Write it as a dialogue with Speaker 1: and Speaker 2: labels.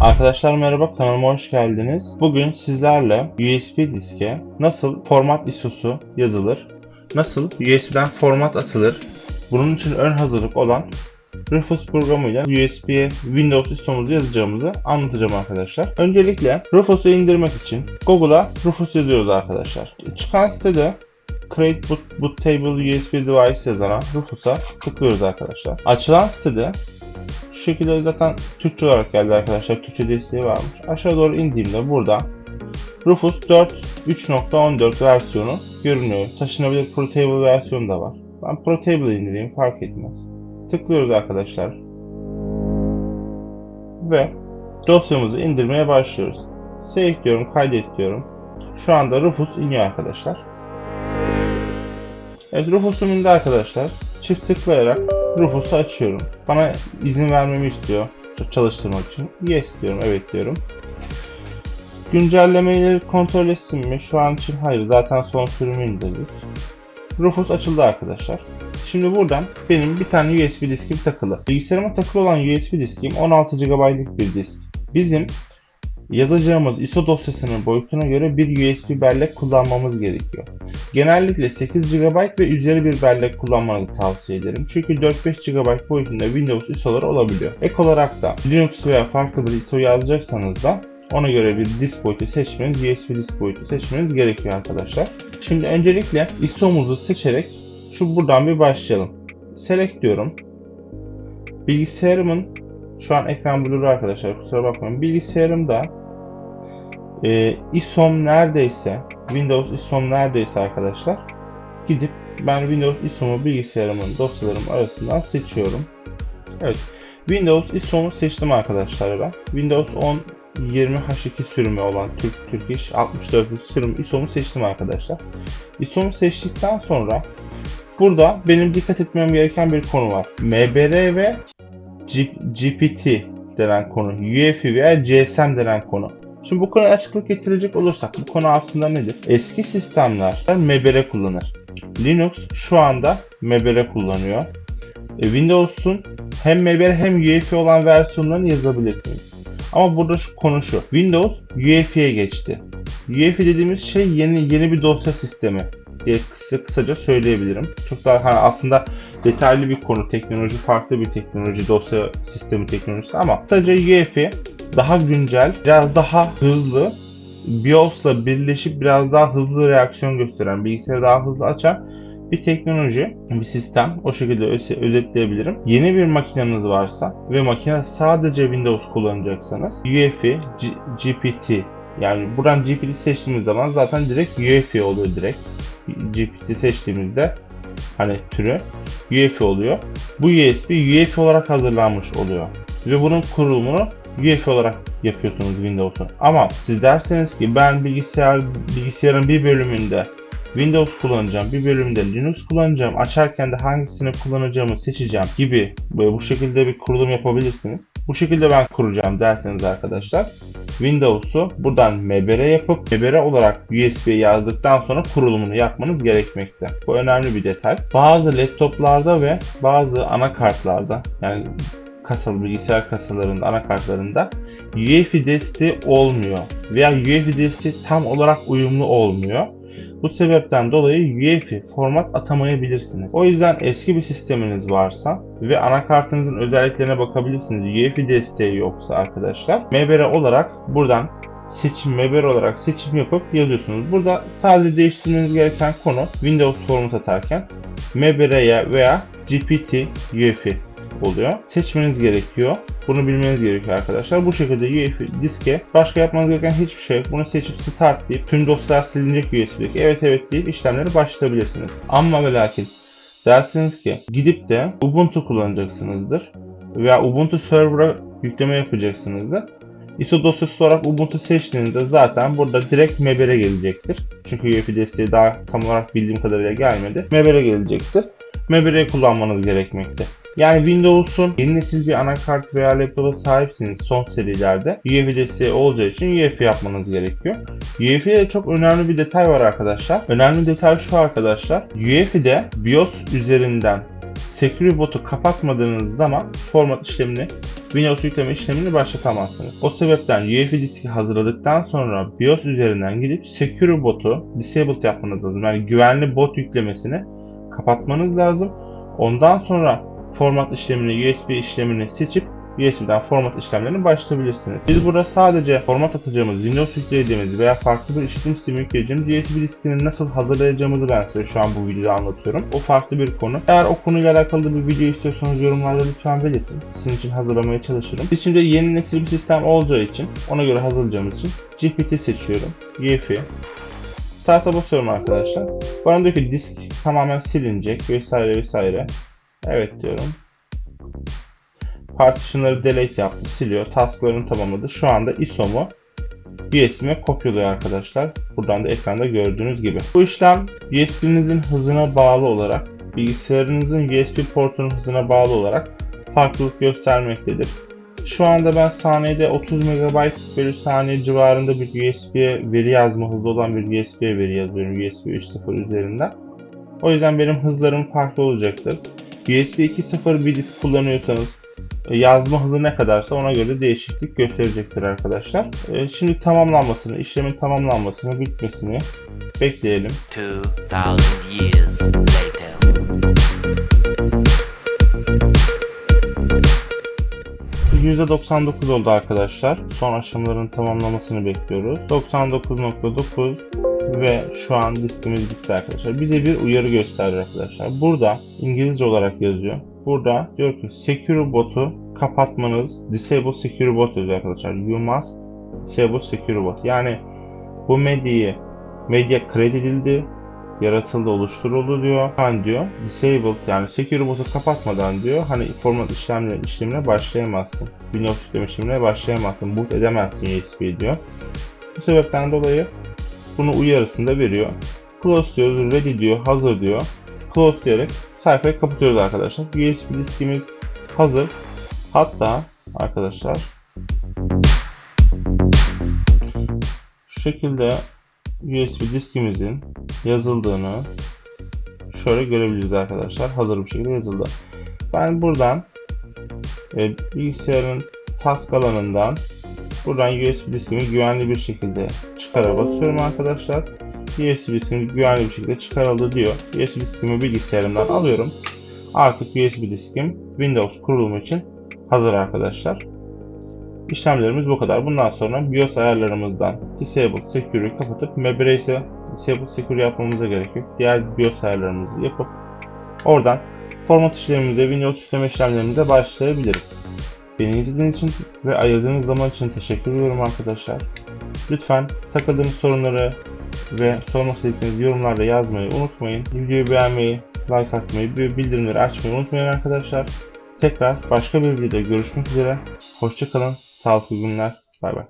Speaker 1: Arkadaşlar merhaba kanalıma hoş geldiniz. Bugün sizlerle USB diske nasıl format ISO'su yazılır, nasıl USB'den format atılır, bunun için ön hazırlık olan Rufus programıyla USB'ye Windows ISO'muzu yazacağımızı anlatacağım arkadaşlar. Öncelikle Rufus'u indirmek için Google'a Rufus yazıyoruz arkadaşlar. Çıkan sitede Create boot, boot Table USB Device yazana Rufus'a tıklıyoruz arkadaşlar. Açılan sitede şu şekilde zaten Türkçe olarak geldi arkadaşlar. Türkçe desteği varmış. Aşağı doğru indiğimde burada Rufus 4 3.14 versiyonu görünüyor. Taşınabilir Portable versiyonu da var. Ben Portable indireyim fark etmez. Tıklıyoruz arkadaşlar. Ve dosyamızı indirmeye başlıyoruz. Save diyorum, kaydet diyorum. Şu anda Rufus iniyor arkadaşlar. Evet Rufus'um indi arkadaşlar. Çift tıklayarak Rufus'u açıyorum. Bana izin vermemi istiyor çalıştırmak için. Yes diyorum, evet diyorum. Güncellemeleri kontrol etsin mi? Şu an için hayır. Zaten son sürümü indirdik. Rufus açıldı arkadaşlar. Şimdi buradan benim bir tane USB diskim takılı. Bilgisayarıma takılı olan USB diskim 16 GB'lık bir disk. Bizim yazacağımız ISO dosyasının boyutuna göre bir USB bellek kullanmamız gerekiyor. Genellikle 8 GB ve üzeri bir bellek kullanmanızı tavsiye ederim. Çünkü 4-5 GB boyutunda Windows ISO'ları olabiliyor. Ek olarak da Linux veya farklı bir ISO yazacaksanız da ona göre bir disk boyutu seçmeniz, USB disk boyutu seçmeniz gerekiyor arkadaşlar. Şimdi öncelikle ISO'muzu seçerek şu buradan bir başlayalım. Select diyorum. Bilgisayarımın şu an ekran blurru arkadaşlar kusura bakmayın. Bilgisayarımda e, ISO'm neredeyse Windows ISO'm neredeyse arkadaşlar gidip ben Windows ISO'mu bilgisayarımın dosyalarım arasından seçiyorum. Evet. Windows ISO'mu seçtim arkadaşlar ben. Windows 10 20H2 sürümü olan Türk Türk İş 64 sürüm ISO'mu seçtim arkadaşlar. ISO'mu seçtikten sonra burada benim dikkat etmem gereken bir konu var. MBR ve G- GPT denen konu, UEFI veya GSM denen konu. Şimdi bu konuya açıklık getirecek olursak bu konu aslında nedir? Eski sistemler MBR kullanır. Linux şu anda MBR kullanıyor. E, Windows'un hem MBR hem UEFI olan versiyonlarını yazabilirsiniz. Ama burada şu konu şu. Windows UEFI'ye geçti. UEFI dediğimiz şey yeni yeni bir dosya sistemi diye kısa, kısaca söyleyebilirim. Çok daha hani aslında detaylı bir konu. Teknoloji farklı bir teknoloji, dosya sistemi teknolojisi ama kısaca UEFI daha güncel, biraz daha hızlı, BIOS'la birleşip biraz daha hızlı reaksiyon gösteren, bilgisayarı daha hızlı açan bir teknoloji, bir sistem. O şekilde öz- özetleyebilirim. Yeni bir makineniz varsa ve makine sadece Windows kullanacaksanız UEFI, G- GPT yani buradan GPT seçtiğimiz zaman zaten direkt UEFI oluyor direkt. GPT seçtiğimizde hani türü UEFI oluyor. Bu USB UEFI olarak hazırlanmış oluyor. Ve bunun kurulumunu UEFI olarak yapıyorsunuz Windows'un. Ama siz derseniz ki ben bilgisayar bilgisayarın bir bölümünde Windows kullanacağım, bir bölümde Linux kullanacağım, açarken de hangisini kullanacağımı seçeceğim gibi böyle bu şekilde bir kurulum yapabilirsiniz. Bu şekilde ben kuracağım derseniz arkadaşlar Windows'u buradan MBR yapıp MBR olarak USB'ye yazdıktan sonra kurulumunu yapmanız gerekmekte. Bu önemli bir detay. Bazı laptoplarda ve bazı anakartlarda yani kasalı bilgisayar kasalarında, anakartlarında UEFI desteği olmuyor veya UEFI desteği tam olarak uyumlu olmuyor. Bu sebepten dolayı UEFI format atamayabilirsiniz. O yüzden eski bir sisteminiz varsa ve anakartınızın özelliklerine bakabilirsiniz. UEFI desteği yoksa arkadaşlar MBR olarak buradan seçim MBR olarak seçim yapıp yazıyorsunuz. Burada sadece değiştirmeniz gereken konu Windows format atarken MBR'ye veya GPT UEFI oluyor. Seçmeniz gerekiyor. Bunu bilmeniz gerekiyor arkadaşlar. Bu şekilde UEFI diske başka yapmanız gereken hiçbir şey yok. Bunu seçip start deyip tüm dosyalar silinecek USB'deki evet evet deyip işlemleri başlatabilirsiniz. Ama ve lakin dersiniz ki gidip de Ubuntu kullanacaksınızdır veya Ubuntu server'a yükleme yapacaksınızdır. ISO dosyası olarak Ubuntu seçtiğinizde zaten burada direkt MBR'e gelecektir. Çünkü UEFI desteği daha tam olarak bildiğim kadarıyla gelmedi. MBR'e gelecektir. MBR'yi kullanmanız gerekmekte. Yani Windows'un yeni nesil bir anakart veya laptopa sahipsiniz son serilerde UEFI desteği olacağı için UEFI yapmanız gerekiyor. UEFI'de çok önemli bir detay var arkadaşlar. Önemli detay şu arkadaşlar. UEFI'de BIOS üzerinden Secure botu kapatmadığınız zaman format işlemini Windows yükleme işlemini başlatamazsınız. O sebepten UEFI diski hazırladıktan sonra BIOS üzerinden gidip Secure botu disabled yapmanız lazım. Yani güvenli bot yüklemesini kapatmanız lazım. Ondan sonra format işlemini, USB işlemini seçip USB'den format işlemlerini başlatabilirsiniz. Biz burada sadece format atacağımız, Windows yükleyeceğimiz veya farklı bir işletim sistemi yükleyeceğimiz USB diskini nasıl hazırlayacağımızı ben size şu an bu videoda anlatıyorum. O farklı bir konu. Eğer o konuyla alakalı bir video istiyorsanız yorumlarda lütfen belirtin. Sizin için hazırlamaya çalışırım. Biz şimdi yeni nesil bir sistem olacağı için, ona göre hazırlayacağımız için GPT seçiyorum. UEFI. Start'a basıyorum arkadaşlar. Bana diyor ki disk tamamen silinecek vesaire vesaire. Evet diyorum. Partition'ları delete yaptı, siliyor. Task'larını tamamladı. Şu anda ISO'mu USB'me kopyalıyor arkadaşlar. Buradan da ekranda gördüğünüz gibi. Bu işlem USB'nizin hızına bağlı olarak, bilgisayarınızın USB portunun hızına bağlı olarak farklılık göstermektedir. Şu anda ben saniyede 30 MB bölü saniye civarında bir USB'ye veri yazma hızı olan bir USB'ye veri yazıyorum USB 3.0 üzerinden. O yüzden benim hızlarım farklı olacaktır. USB 2.0 bir disk kullanıyorsanız e, yazma hızı ne kadarsa ona göre değişiklik gösterecektir arkadaşlar. E, Şimdi tamamlanmasını, işlemin tamamlanmasını, bitmesini bekleyelim.
Speaker 2: 2,000 years later.
Speaker 1: %99 oldu arkadaşlar. Son aşamaların tamamlamasını bekliyoruz. 99.9 ve şu an diskimiz bitti arkadaşlar. Bize bir uyarı gösterdi arkadaşlar. Burada İngilizce olarak yazıyor. Burada diyor ki Secure botu kapatmanız Disable Secure bot yazıyor arkadaşlar. You must disable Secure bot. Yani bu medyayı medya kredi edildi yaratıldı, oluşturuldu diyor. Hani diyor disabled yani secure botu kapatmadan diyor hani format işlemle işlemine başlayamazsın. Windows işlemine başlayamazsın. Boot edemezsin USB diyor. Bu sebepten dolayı bunu uyarısını da veriyor. Close diyoruz, ready diyor, hazır diyor. Close diyerek sayfayı kapatıyoruz arkadaşlar. USB diskimiz hazır. Hatta arkadaşlar şu şekilde USB diskimizin yazıldığını şöyle görebiliriz arkadaşlar. Hazır bir şekilde yazıldı. Ben buradan e, bilgisayarın task alanından buradan USB diskimi güvenli bir şekilde çıkara basıyorum arkadaşlar. USB diskimi güvenli bir şekilde çıkarıldı diyor. USB diskimi bilgisayarımdan alıyorum. Artık USB diskim Windows kurulumu için hazır arkadaşlar. İşlemlerimiz bu kadar. Bundan sonra BIOS ayarlarımızdan Disable Secure'yi kapatıp Mebrace'e Disable Secure yapmamıza gerek yok. Diğer BIOS ayarlarımızı yapıp oradan format işlemimize, Windows sistem işlemlerimize başlayabiliriz. Beni izlediğiniz için ve ayırdığınız zaman için teşekkür ediyorum arkadaşlar. Lütfen takıldığınız sorunları ve sormak istediğiniz yorumlarda yazmayı unutmayın. Videoyu beğenmeyi, like atmayı ve bildirimleri açmayı unutmayın arkadaşlar. Tekrar başka bir videoda görüşmek üzere. Hoşçakalın. Sağlıklı günler. Bay bay.